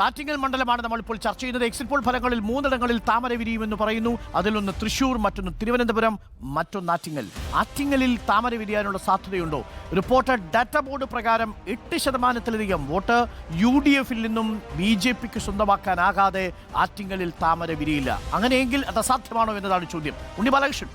ആറ്റിങ്ങൽ മണ്ഡലമാണ് നമ്മൾ ഇപ്പോൾ ചർച്ച ചെയ്യുന്നത്. എക്സിറ്റ് പോൾ ഫലങ്ങളിൽ മൂന്നിടങ്ങളിൽ താമര വിരിയുമെന്ന് പറയുന്നു. അതിലൊന്ന് തൃശൂർ മറ്റൊന്ന് തിരുവനന്തപുരം മറ്റൊന്ന് ആറ്റിങ്ങൽ. ആറ്റിങ്ങലിൽ താമര വിരിയാനുള്ള സാധ്യതയുണ്ടോ? റിപ്പോർട്ടർ ഡാറ്റ ബോർഡ് പ്രകാരം എട്ട് ശതമാനത്തിലധികം വോട്ട് യു ഡി എഫിൽ നിന്നും ബി ജെ പിക്ക് സ്വന്തമാക്കാനാകാതെ ആറ്റിങ്ങലിൽ താമര വിരിയില്ല. അങ്ങനെയെങ്കിൽ അത് അസാധ്യമാണോ എന്നതാണ് ചോദ്യം. ഉണ്ണി ബാലകൃഷ്ണൻ.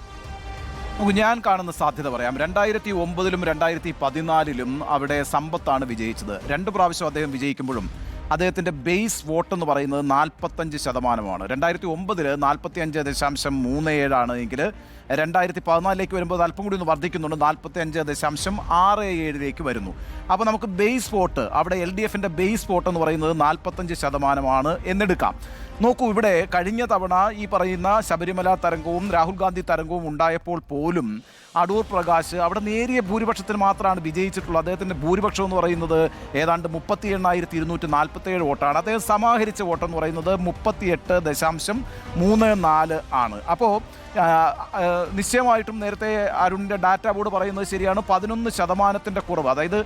ഞാൻ കാണുന്ന സാധ്യത പറയാം. രണ്ടായിരത്തി ഒമ്പതിലും രണ്ടായിരത്തി പതിനാലിലും അവിടെ സമ്പത്താണ് വിജയിച്ചത്. രണ്ട് പ്രാവശ്യം അദ്ദേഹം വിജയിക്കുമ്പോഴും അദ്ദേഹത്തിന്റെ ബേസ് വോട്ട് എന്ന് പറയുന്നത് നാൽപ്പത്തഞ്ച് ശതമാനമാണ്. രണ്ടായിരത്തി ഒമ്പതിൽ നാൽപ്പത്തി അഞ്ച് ദശാംശം മൂന്ന് ഏഴാണ് എങ്കിൽ രണ്ടായിരത്തി പതിനാലിലേക്ക് വരുമ്പോൾ അത് അല്പം കൂടി ഒന്ന് വർദ്ധിക്കുന്നുണ്ട്. നാൽപ്പത്തി അഞ്ച് ദശാംശം ആറ് ഏഴിലേക്ക് വരുന്നു. അപ്പോൾ നമുക്ക് ബേസ് വോട്ട് അവിടെ എൽ ഡി എഫിന്റെ ബേസ് വോട്ട് എന്ന് പറയുന്നത് നാൽപ്പത്തഞ്ച് ശതമാനമാണ് എന്നെടുക്കാം. നോക്കൂ ഇവിടെ കഴിഞ്ഞ തവണ ഈ പറയുന്ന ശബരിമല തരംഗവും രാഹുൽ ഗാന്ധി തരംഗവും ഉണ്ടായപ്പോൾ പോലും അടൂർ പ്രകാശ് അവിടെ നേരിയ ഭൂരിപക്ഷത്തിന് മാത്രമാണ് വിജയിച്ചിട്ടുള്ളത്. അദ്ദേഹത്തിന്റെ ഭൂരിപക്ഷം എന്ന് പറയുന്നത് ഏതാണ്ട് മുപ്പത്തി എണ്ണായിരത്തി ഇരുന്നൂറ്റി നാൽപ്പത്തേഴ് വോട്ടാണ്. അദ്ദേഹം സമാഹരിച്ച വോട്ടെന്ന് പറയുന്നത് മുപ്പത്തിയെട്ട് ദശാംശം മൂന്ന് നാല് ആണ്. അപ്പോൾ നിശ്ചയമായിട്ടും നേരത്തെ അരുണിന്റെ ഡാറ്റ ബോർഡ് പറയുന്നത് ശരിയാണ്. പതിനൊന്ന് ശതമാനത്തിന്റെ കുറവ്. അതായത്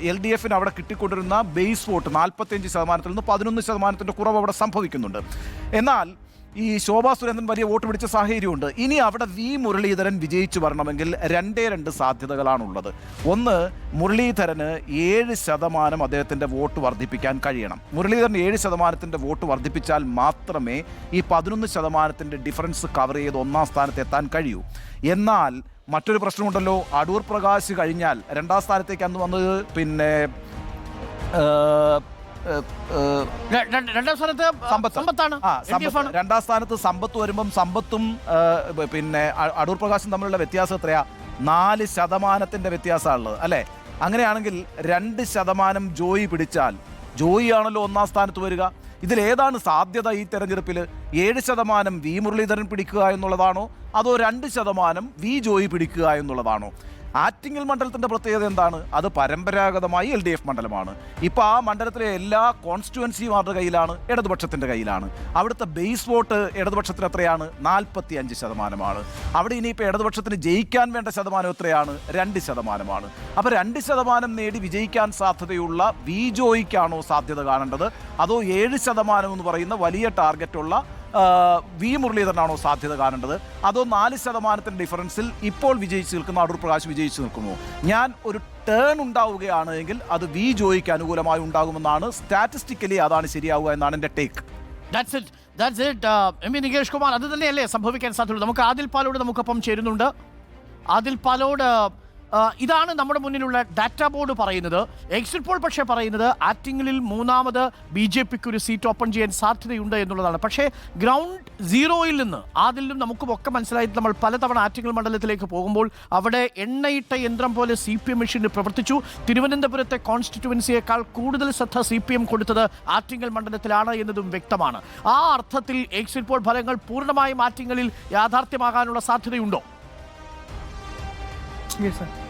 എൽ ഡി എഫിന് അവിടെ കിട്ടിക്കൊണ്ടിരുന്ന ബേസ് വോട്ട് നാൽപ്പത്തിയഞ്ച് ശതമാനത്തിൽ നിന്ന് പതിനൊന്ന് ശതമാനത്തിന്റെ കുറവ് അവിടെ സംഭവിക്കുന്നുണ്ട്. എന്നാൽ ഈ ശോഭാ സുരേന്ദ്രൻ വലിയ വോട്ട് പിടിച്ച സാഹചര്യമുണ്ട്. ഇനി അവിടെ വി മുരളീധരൻ വിജയിച്ചു വരണമെങ്കിൽ രണ്ടേ രണ്ട് സാധ്യതകളാണുള്ളത്. ഒന്ന് മുരളീധരന് ഏഴ് ശതമാനം അദ്ദേഹത്തിന്റെ വോട്ട് വർദ്ധിപ്പിക്കാൻ കഴിയണം. മുരളീധരൻ ഏഴ് ശതമാനത്തിന്റെ വോട്ട് വർദ്ധിപ്പിച്ചാൽ മാത്രമേ ഈ പതിനൊന്ന് ശതമാനത്തിന്റെ ഡിഫറൻസ് കവർ ചെയ്ത് ഒന്നാം സ്ഥാനത്ത് എത്താൻ കഴിയൂ. എന്നാൽ മറ്റൊരു പ്രശ്നമുണ്ടല്ലോ. അടൂർ പ്രകാശ് കഴിഞ്ഞാൽ രണ്ടാം സ്ഥാനത്തേക്ക് അന്ന് വന്നത് പിന്നെ രണ്ടാം സ്ഥാനത്ത് സമ്പത്ത്. സമ്പത്താണ്. രണ്ടാം സ്ഥാനത്ത് സമ്പത്ത് വരുമ്പം സമ്പത്തും പിന്നെ അടൂർ പ്രകാശും തമ്മിലുള്ള വ്യത്യാസം എത്രയാ? നാല് ശതമാനത്തിന്റെ വ്യത്യാസമാണുള്ളത് അല്ലെ? അങ്ങനെയാണെങ്കിൽ രണ്ട് ശതമാനം ജോയി പിടിച്ചാൽ ജോയി ആണല്ലോ ഒന്നാം സ്ഥാനത്ത് വരിക. ഇതിലേതാണ് സാധ്യത ഈ തെരഞ്ഞെടുപ്പിൽ? ഏഴ് ശതമാനം വി മുരളീധരൻ പിടിക്കുക എന്നുള്ളതാണോ? അതോ രണ്ട് ശതമാനം വി ജോയി പിടിക്കുക എന്നുള്ളതാണോ? ആറ്റിങ്ങൽ മണ്ഡലത്തിന്റെ പ്രത്യേകത എന്താണ്? അത് പരമ്പരാഗതമായി എൽ ഡി എഫ് മണ്ഡലമാണ്. ഇപ്പോൾ ആ മണ്ഡലത്തിലെ എല്ലാ കോൺസ്റ്റിറ്റുവൻസിയും അവരുടെ കയ്യിലാണ്? ഇടതുപക്ഷത്തിന്റെ കയ്യിലാണ്. അവിടുത്തെ ബേസ് വോട്ട് ഇടതുപക്ഷത്തിന് എത്രയാണ്? നാൽപ്പത്തി അഞ്ച് ശതമാനമാണ്. അവിടെ ഇനിയിപ്പോൾ ഇടതുപക്ഷത്തിന് ജയിക്കാൻ വേണ്ട ശതമാനം എത്രയാണ്? രണ്ട് ശതമാനമാണ്. അപ്പോൾ രണ്ട് ശതമാനം നേടി വിജയിക്കാൻ സാധ്യതയുള്ള വി ജോയിക്കാണോ സാധ്യത കാണേണ്ടത്? അതോ ഏഴ് ശതമാനം എന്ന് പറയുന്ന വലിയ ടാർഗറ്റുള്ള വി മുരളീധരനാണോ സാധ്യത കാണേണ്ടത്? അതോ നാല് ശതമാനത്തിന്റെ ഡിഫറൻസിൽ ഇപ്പോൾ വിജയിച്ച് നിൽക്കുന്ന അടൂർ പ്രകാശ് വിജയിച്ച് നിൽക്കുമോ? ഞാൻ ഒരു ടേൺ ഉണ്ടാവുകയാണ് എങ്കിൽ അത് വി ജോയിക്ക് അനുകൂലമായി ഉണ്ടാകുമെന്നാണ് സ്റ്റാറ്റിസ്റ്റിക്കലി അതാണ് ശരിയാവുക എന്നാണ് എന്റെ take that's it that's it Nikesh Kumar അത് തന്നെയല്ലേ സംഭവിക്കാൻ സാധ്യതയുള്ളൂ. നമുക്ക് ആദിൽ പാലോട് നമുക്കൊപ്പം ചേരുന്നുണ്ട്. ആദിൽ പാലോട് ഇതാണ് നമ്മുടെ മുന്നിലുള്ള ഡാറ്റ ബോർഡ് പറയുന്നത്. എക്സിറ്റ് പോൾ പക്ഷേ പറയുന്നത് ആറ്റിങ്ങലിൽ മൂന്നാമത് ബി ജെ പിക്ക് ഒരു സീറ്റ് ഓപ്പൺ ചെയ്യാൻ സാധ്യതയുണ്ട് എന്നുള്ളതാണ്. പക്ഷേ ഗ്രൗണ്ട് സീറോയിൽ നിന്ന് ആദിലും നമുക്കും ഒക്കെ മനസ്സിലായിട്ട് നമ്മൾ പലതവണ ആറ്റിങ്ങൽ മണ്ഡലത്തിലേക്ക് പോകുമ്പോൾ അവിടെ എണ്ണയിട്ട യന്ത്രം പോലെ സി പി എം മെഷീൻ പ്രവർത്തിച്ചു. തിരുവനന്തപുരത്തെ കോൺസ്റ്റിറ്റ്യുവൻസിയേക്കാൾ കൂടുതൽ ശ്രദ്ധ സി പി എം കൊടുത്തത് ആറ്റിങ്ങൽ മണ്ഡലത്തിലാണ് എന്നതും വ്യക്തമാണ്. ആ അർത്ഥത്തിൽ എക്സിറ്റ് പോൾ ഫലങ്ങൾ പൂർണമായും ആറ്റിങ്ങലിൽ യാഥാർത്ഥ്യമാകാനുള്ള സാധ്യതയുണ്ടോ? നോക്കൂ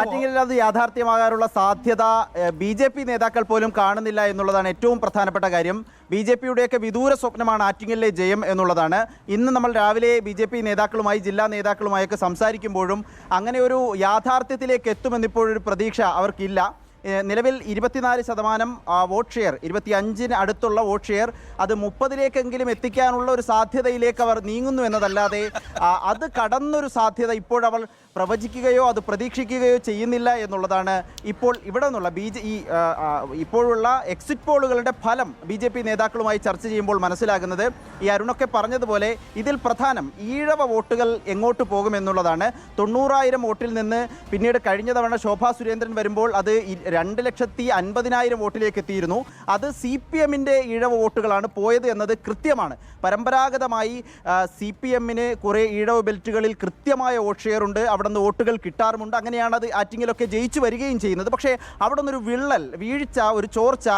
ആറ്റിങ്ങലിൽ അത് യാഥാർത്ഥ്യമാകാനുള്ള സാധ്യത ബി ജെ പി നേതാക്കൾ പോലും കാണുന്നില്ല എന്നുള്ളതാണ് ഏറ്റവും പ്രധാനപ്പെട്ട കാര്യം. ബി ജെ പിയുടെയൊക്കെ വിദൂര സ്വപ്നമാണ് ആറ്റിങ്ങലിലെ ജയം എന്നുള്ളതാണ്. ഇന്ന് നമ്മൾ രാവിലെ ബി ജെ പി നേതാക്കളുമായി ജില്ലാ നേതാക്കളുമായൊക്കെ സംസാരിക്കുമ്പോഴും അങ്ങനെ ഒരു യാഥാർത്ഥ്യത്തിലേക്ക് എത്തുമെന്നിപ്പോഴൊരു പ്രതീക്ഷ അവർക്കില്ല. നിലവിൽ ഇരുപത്തിനാല് ശതമാനം വോട്ട് ഷെയർ ഇരുപത്തി അഞ്ചിന് അടുത്തുള്ള വോട്ട് ഷെയർ അത് മുപ്പതിലേക്കെങ്കിലും എത്തിക്കാനുള്ള ഒരു സാധ്യതയിലേക്ക് അവർ നീങ്ങുന്നു എന്നതല്ലാതെ അത് കടന്നൊരു സാധ്യത ഇപ്പോഴവൾ പ്രവചിക്കുകയോ അത് പ്രതീക്ഷിക്കുകയോ ചെയ്യുന്നില്ല എന്നുള്ളതാണ് ഇപ്പോൾ ഇവിടെ നിന്നുള്ള ബി ജെ ഈ ഇപ്പോഴുള്ള എക്സിറ്റ് പോളുകളുടെ ഫലം ബി ജെ പി നേതാക്കളുമായി ചർച്ച ചെയ്യുമ്പോൾ മനസ്സിലാകുന്നത്. ഈ അരുണൊക്കെ പറഞ്ഞതുപോലെ ഇതിൽ പ്രധാനം ഈഴവ വോട്ടുകൾ എങ്ങോട്ട് പോകുമെന്നുള്ളതാണ്. തൊണ്ണൂറായിരം വോട്ടിൽ നിന്ന് പിന്നീട് കഴിഞ്ഞ തവണ ശോഭാ സുരേന്ദ്രൻ വരുമ്പോൾ അത് രണ്ട് ലക്ഷത്തി അൻപതിനായിരം വോട്ടിലേക്ക് എത്തിയിരുന്നു അത് സി പി എമ്മിന്റെ ഈഴവ വോട്ടുകളാണ് പോയത് എന്നത് കൃത്യമാണ്. പരമ്പരാഗതമായി സി പി എമ്മിന് കുറേ ഈഴവ ബെൽറ്റുകളിൽ കൃത്യമായ വോട്ട് ഷെയർ ഉണ്ട്. അവിടെ നിന്ന് വോട്ടുകൾ കിട്ടാറുമുണ്ട്. അങ്ങനെയാണ് അത് ആറ്റിങ്ങിലൊക്കെ ജയിച്ചു വരികയും ചെയ്യുന്നത്. പക്ഷേ അവിടെ നിന്നൊരു വിള്ളൽ വീഴ്ച ഒരു ചോർച്ച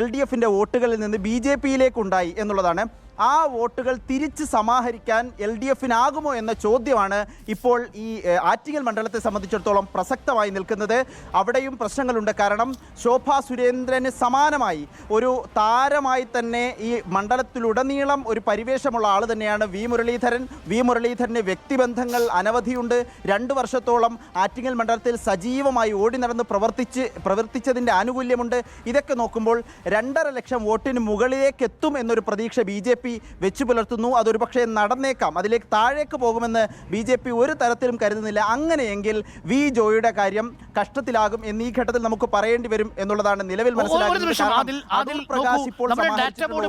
എൽ ഡി എഫിന്റെ വോട്ടുകളിൽ നിന്ന് ബി ജെ പിയിലേക്കുണ്ടായി എന്നുള്ളതാണ് ആ വോട്ടുകൾ തിരിച്ച് സമാഹരിക്കാൻ എൽ ഡി എഫിനാകുമോ എന്ന ചോദ്യമാണ് ഇപ്പോൾ ഈ ആറ്റിങ്ങൽ മണ്ഡലത്തെ സംബന്ധിച്ചിടത്തോളം പ്രസക്തമായി നിൽക്കുന്നത്. അവിടെയും പ്രശ്നങ്ങളുണ്ട്. കാരണം ശോഭ സുരേന്ദ്രന് സമാനമായി ഒരു താരമായി തന്നെ ഈ മണ്ഡലത്തിലുടനീളം ഒരു പരിവേഷമുള്ള ആൾ തന്നെയാണ് വി മുരളീധരൻ. വി മുരളീധരന് വ്യക്തിബന്ധങ്ങൾ അനവധിയുണ്ട്. രണ്ട് വർഷത്തോളം ആറ്റിങ്ങൽ മണ്ഡലത്തിൽ സജീവമായി ഓടി നടന്ന് പ്രവർത്തിച്ച് പ്രവർത്തിച്ചതിന്റെ ആനുകൂല്യമുണ്ട്. ഇതൊക്കെ നോക്കുമ്പോൾ രണ്ടര ലക്ഷം വോട്ടിന് മുകളിലേക്ക് എത്തും എന്നൊരു പ്രതീക്ഷ ബി ജെ പി വെച്ചു പുലർത്തുന്നു. അതൊരു പക്ഷേ നടന്നേക്കാം. അതിലേക്ക് താഴേക്ക് പോകുമെന്ന് ബി ജെ പി ഒരു തരത്തിലും കരുതുന്നില്ല. അങ്ങനെയെങ്കിൽ വി ജോയിയുടെ കാര്യം കഷ്ടത്തിലാകും എന്ന് ഈ ഘട്ടത്തിൽ നമുക്ക് പറയേണ്ടി വരും എന്നുള്ളതാണ് നിലവിൽ മനസ്സിലാക്കുന്നത്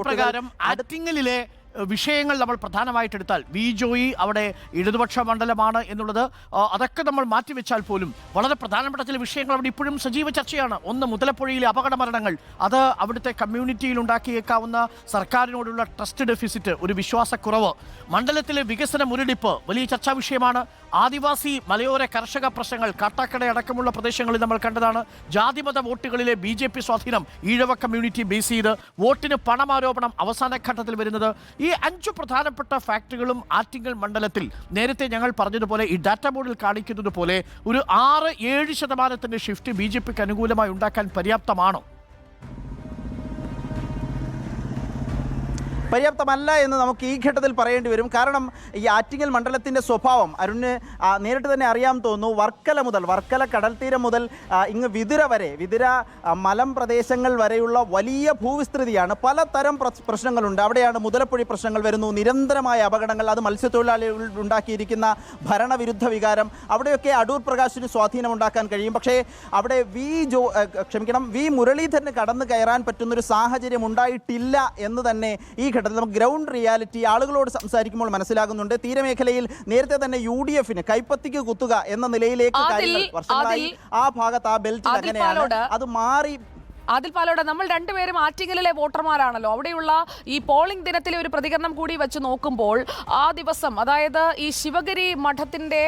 പ്രകാരം ആറ്റിങ്ങലിലെ വിഷയങ്ങൾ നമ്മൾ പ്രധാനമായിട്ടെടുത്താൽ വി ജോയി അവിടെ ഇടതുപക്ഷ മണ്ഡലമാണ് എന്നുള്ളത്. അതൊക്കെ നമ്മൾ മാറ്റിവെച്ചാൽ പോലും വളരെ പ്രധാനപ്പെട്ട ചില വിഷയങ്ങൾ അവിടെ ഇപ്പോഴും സജീവ ചർച്ചയാണ്. ഒന്ന് മുതലപ്പുഴയിലെ അപകട മരണങ്ങൾ അത് അവിടുത്തെ കമ്മ്യൂണിറ്റിയിൽ ഉണ്ടാക്കിയേക്കാവുന്ന സർക്കാരിനോടുള്ള ട്രസ്റ്റ് ഡെഫിസിറ്റ് ഒരു വിശ്വാസക്കുറവ്. മണ്ഡലത്തിലെ വികസന മുരടിപ്പ് വലിയ ചർച്ചാ വിഷയമാണ്. ആദിവാസി മലയോര കർഷക പ്രശ്നങ്ങൾ കാട്ടാക്കട അടക്കമുള്ള പ്രദേശങ്ങളിൽ നമ്മൾ കണ്ടതാണ്. ജാതിമത വോട്ടുകളിലെ ബി സ്വാധീനം ഈഴവ കമ്മ്യൂണിറ്റി ബേസ് ചെയ്ത് വോട്ടിന് പണമാരോപണം അവസാന ഘട്ടത്തിൽ വരുന്നത്. ഈ അഞ്ച് പ്രധാനപ്പെട്ട ഫാക്ടറികളും ആറ്റിങ്ങൽ മണ്ഡലത്തിൽ നേരത്തെ ഞങ്ങൾ പറഞ്ഞതുപോലെ ഈ ഡാറ്റ ബോർഡിൽ കാണിക്കുന്നത് പോലെ ഒരു ആറ് ഏഴ് ശതമാനത്തിന്റെ ഷിഫ്റ്റ് ബി ജെ പിക്ക് അനുകൂലമായി ഉണ്ടാക്കാൻ പര്യാപ്തമാണോ? പര്യാപ്തമല്ല എന്ന് നമുക്ക് ഈ ഘട്ടത്തിൽ പറയേണ്ടി വരും. കാരണം ഈ ആറ്റിങ്ങൽ മണ്ഡലത്തിന്റെ സ്വഭാവം അരുണിന് നേരിട്ട് തന്നെ അറിയാൻ തോന്നുന്നു. വർക്കല മുതൽ വർക്കല കടൽ തീരം മുതൽ ഇങ്ങ് വിതുര വരെ വിതുര മലം പ്രദേശങ്ങൾ വരെയുള്ള വലിയ ഭൂവിസ്തൃതിയാണ്. പലതരം പ്രശ്- പ്രശ്നങ്ങളുണ്ട്. അവിടെയാണ് മുതലപ്പൊഴി പ്രശ്നങ്ങൾ വരുന്നു. നിരന്തരമായ അപകടങ്ങൾ. അത് മത്സ്യത്തൊഴിലാളികൾ ഉണ്ടാക്കിയിരിക്കുന്ന ഭരണവിരുദ്ധ വികാരം. അവിടെയൊക്കെ അടൂർ പ്രകാശിന് സ്വാധീനം ഉണ്ടാക്കാൻ കഴിയും. പക്ഷേ അവിടെ വി ജോ ക്ഷമിക്കണം വി മുരളീധരന് കടന്നു കയറാൻ പറ്റുന്നൊരു സാഹചര്യം ഉണ്ടായിട്ടില്ല എന്ന് തന്നെ ഈ ഘട്ടത്തിൽ നമുക്ക് ഗ്രൗണ്ട് റിയാലിറ്റി ആളുകളോട് സംസാരിക്കുമ്പോൾ മനസ്സിലാകുന്നുണ്ട്. തീരമേഖലയിൽ നേരത്തെ തന്നെ യു ഡി എഫിന് കൈപ്പത്തിക്ക് കുത്തുക എന്ന നിലയിലേക്ക് കാര്യങ്ങൾ വർഷങ്ങളായി ആ ഭാഗത്ത് ആ ബെൽറ്റിൽ അങ്ങനെയാണ് അത് മാറി അതിൽ പാലോട് നമ്മൾ രണ്ടുപേരും ആറ്റിങ്ങലിലെ വോട്ടർമാരാണല്ലോ. അവിടെയുള്ള ഈ പോളിംഗ് ദിനത്തിലെ ഒരു പ്രതികരണം കൂടി വെച്ച് നോക്കുമ്പോൾ ആ ദിവസം അതായത് ഈ ശിവഗിരി മഠത്തിന്റെ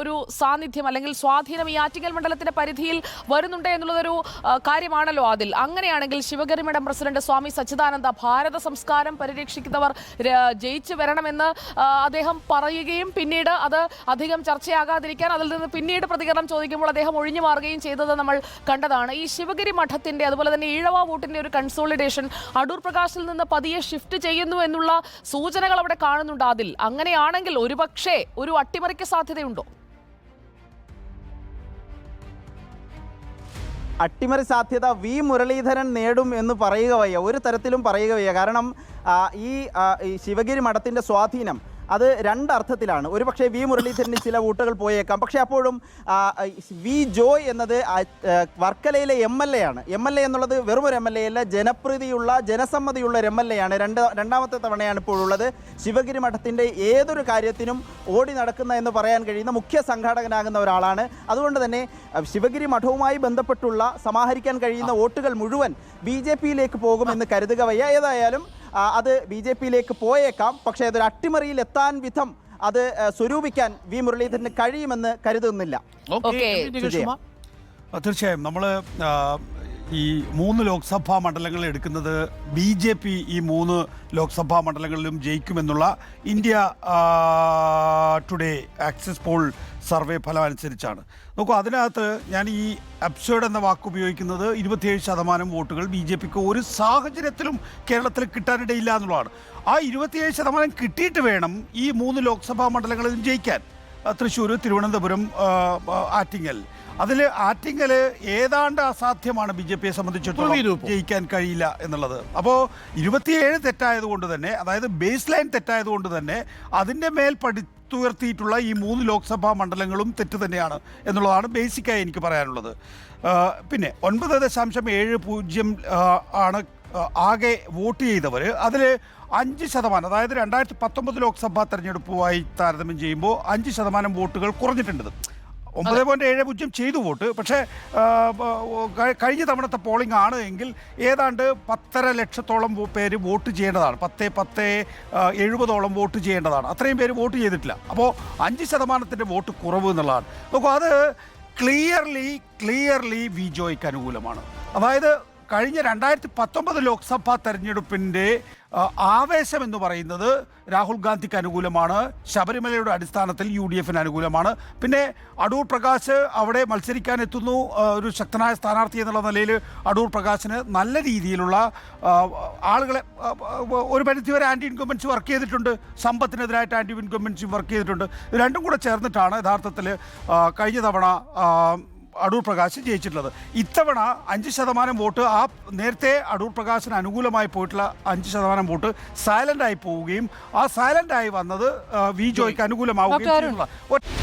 ഒരു സാന്നിധ്യം അല്ലെങ്കിൽ സ്വാധീനം ഈ ആറ്റിങ്ങൽ മണ്ഡലത്തിന്റെ പരിധിയിൽ വരുന്നുണ്ട് എന്നുള്ളതൊരു കാര്യമാണല്ലോ അതിൽ അങ്ങനെയാണെങ്കിൽ ശിവഗിരി മഠം പ്രസിഡന്റ് സ്വാമി സച്ചിദാനന്ദ ഭാരത സംസ്കാരം പരിരക്ഷിക്കുന്നവർ ജയിച്ചു വരണമെന്ന് അദ്ദേഹം പറയുകയും പിന്നീട് അത് അധികം ചർച്ചയാകാതിരിക്കാൻ അതിൽ നിന്ന് പിന്നീട് പ്രതികരണം ചോദിക്കുമ്പോൾ അദ്ദേഹം ഒഴിഞ്ഞു മാറുകയും ചെയ്തത് നമ്മൾ കണ്ടതാണ്. ഈ ശിവഗിരി മഠത്തിന്റെ അതുപോലെ തന്നെ ഈഴവ വോട്ടിന്റെ ഒരു കൺസോളിഡേഷൻ അടൂർ പ്രകാശിൽ നിന്ന് പതിയെ ഷിഫ്റ്റ് ചെയ്യുന്നു എന്നുള്ള സൂചനകൾ അവിടെ കാണുന്നുണ്ട് അതിൽ. അങ്ങനെയാണെങ്കിൽ ഒരുപക്ഷെ ഒരു അട്ടിമറിക്ക് സാധ്യതയുണ്ടോ? അട്ടിമറി സാധ്യത വി മുരളീധരൻ നേടും എന്ന് പറയുക വയ്യ. ഒരു തരത്തിലും പറയുക വയ്യ. കാരണം ഈ ശിവഗിരി മഠത്തിന്റെ സ്വാധീനം അത് രണ്ടർത്ഥത്തിലാണ്. ഒരു പക്ഷേ വി മുരളീധരന് ചില വോട്ടുകൾ പോയേക്കാം. പക്ഷേ അപ്പോഴും വി ജോയ് എന്നത് വർക്കലയിലെ എം എൽ എ ആണ്. എം എൽ എ എന്നുള്ളത് വെറും ഒരു എം എൽ എ അല്ല ജനപ്രീതിയുള്ള ജനസമ്മതിയുള്ള ഒരു എം എൽ എ ആണ്. രണ്ട് രണ്ടാമത്തെ തവണയാണ് ഇപ്പോഴുള്ളത് ശിവഗിരി മഠത്തിന്റെ ഏതൊരു കാര്യത്തിനും ഓടി നടക്കുന്ന എന്ന് പറയാൻ കഴിയുന്ന മുഖ്യ സംഘാടകനാകുന്ന ഒരാളാണ്. അതുകൊണ്ട് തന്നെ ശിവഗിരി മഠവുമായി ബന്ധപ്പെട്ടുള്ള സമാഹരിക്കാൻ കഴിയുന്ന വോട്ടുകൾ മുഴുവൻ ബി ജെ പിയിലേക്ക് പോകുമെന്ന് കരുതുക വയ്യ. ഏതായാലും അത് ബി ജെ പിയിലേക്ക് പോയേക്കാം. പക്ഷേ അതൊരു അട്ടിമറിയിൽ എത്താൻ വിധം അത് സ്വരൂപിക്കാൻ വി മുരളീധരന് കഴിയുമെന്ന് കരുതുന്നില്ല. തീർച്ചയായും നമ്മൾ ഈ മൂന്ന് ലോക്സഭാ മണ്ഡലങ്ങൾ എടുക്കുന്നത് ബി ജെ പി ഈ മൂന്ന് ലോക്സഭാ മണ്ഡലങ്ങളിലും ജയിക്കുമെന്നുള്ള India Today Axis poll survey ഫലം അനുസരിച്ചാണ് നോക്കൂ അതിനകത്ത് ഞാൻ ഈ അബ്സേർഡ് എന്ന വാക്ക് ഉപയോഗിക്കുന്നത് ഇരുപത്തിയേഴ് ശതമാനം വോട്ടുകൾ ബി ജെ പിക്ക് ഒരു സാഹചര്യത്തിലും കേരളത്തിൽ കിട്ടാനിടയില്ല എന്നുള്ളതാണ്. ആ ഇരുപത്തിയേഴ് ശതമാനം കിട്ടിയിട്ട് വേണം ഈ മൂന്ന് ലോക്സഭാ മണ്ഡലങ്ങളിലും ജയിക്കാൻ. തൃശ്ശൂർ തിരുവനന്തപുരം ആറ്റിങ്ങൽ. അതിൽ ആറ്റിങ്ങൽ ഏതാണ്ട് അസാധ്യമാണ് ബി ജെ പിയെ സംബന്ധിച്ചിടത്തോളം ജയിക്കാൻ കഴിയില്ല എന്നുള്ളത്. അപ്പോൾ ഇരുപത്തിയേഴ് തെറ്റായത് കൊണ്ട് തന്നെ അതായത് ബേസ് ലൈൻ തെറ്റായത് കൊണ്ട് തന്നെ അതിന്റെ മേൽ പടുത്തുയർത്തിയിട്ടുള്ള ഈ മൂന്ന് ലോക്സഭാ മണ്ഡലങ്ങളും തെറ്റ് തന്നെയാണ് എന്നുള്ളതാണ് ബേസിക്കായി എനിക്ക് പറയാനുള്ളത്. പിന്നെ ഒൻപത് ദശാംശം ഏഴ് പൂജ്യം ആണ് ആകെ വോട്ട് ചെയ്തവർ അതിൽ അഞ്ച് ശതമാനം അതായത് രണ്ടായിരത്തി പത്തൊമ്പത് ലോക്സഭാ തെരഞ്ഞെടുപ്പുമായി താരതമ്യം ചെയ്യുമ്പോൾ അഞ്ച് ശതമാനം വോട്ടുകൾ കുറഞ്ഞിട്ടുണ്ട്. ഒമ്പത് പോയിന്റ് ഏഴ് പൂജ്യം ചെയ്തു വോട്ട്. പക്ഷേ കഴിഞ്ഞ തവണത്തെ പോളിംഗ് ആണ് എങ്കിൽ ഏതാണ്ട് പത്തര ലക്ഷത്തോളം പേര് വോട്ട് ചെയ്യേണ്ടതാണ്. പത്ത് പത്ത് എഴുപതോളം വോട്ട് ചെയ്യേണ്ടതാണ്. അത്രയും പേര് വോട്ട് ചെയ്തിട്ടില്ല. അപ്പോൾ അഞ്ച് ശതമാനത്തിന്റെ വോട്ട് കുറവ് എന്നുള്ളതാണ്. നോക്കൂ അത് ക്ലിയർലി ക്ലിയർലി വിജോയ്ക്ക് അനുകൂലമാണ്. അതായത് കഴിഞ്ഞ രണ്ടായിരത്തി പത്തൊമ്പത് ലോക്സഭാ തെരഞ്ഞെടുപ്പിന്റെ ആവേശം എന്ന് പറയുന്നത് രാഹുൽ ഗാന്ധിക്ക് അനുകൂലമാണ് ശബരിമലയുടെ അടിസ്ഥാനത്തിൽ യു ഡി എഫിന് അനുകൂലമാണ്. പിന്നെ അടൂർ പ്രകാശ് അവിടെ മത്സരിക്കാൻ എത്തുന്നു ഒരു ശക്തനായ സ്ഥാനാർത്ഥി എന്നുള്ള നിലയിൽ അടൂർ പ്രകാശിന് നല്ല രീതിയിലുള്ള ആളുകളെ ഒരു പരിധിവരെ ആന്റി ഇൻകംബൻസി വർക്ക് ചെയ്തിട്ടുണ്ട് സമ്പത്തിനെതിരായിട്ട് ആന്റി ഇൻകംബൻസി വർക്ക് ചെയ്തിട്ടുണ്ട്. രണ്ടും കൂടെ ചേർന്നിട്ടാണ് യഥാർത്ഥത്തിൽ കഴിഞ്ഞ തവണ അടൂർ പ്രകാശ് ജയിച്ചിട്ടുള്ളത്. ഇത്തവണ അഞ്ച് ശതമാനം വോട്ട് ആ നേരത്തെ അടൂർ പ്രകാശിന് അനുകൂലമായി പോയിട്ടുള്ള അഞ്ച് ശതമാനം വോട്ട് സൈലന്റ് ആയി പോവുകയും ആ സൈലന്റ് ആയി വന്നത് വി ജോയ്ക്ക് അനുകൂലമാവുകയും ഒറ്റ-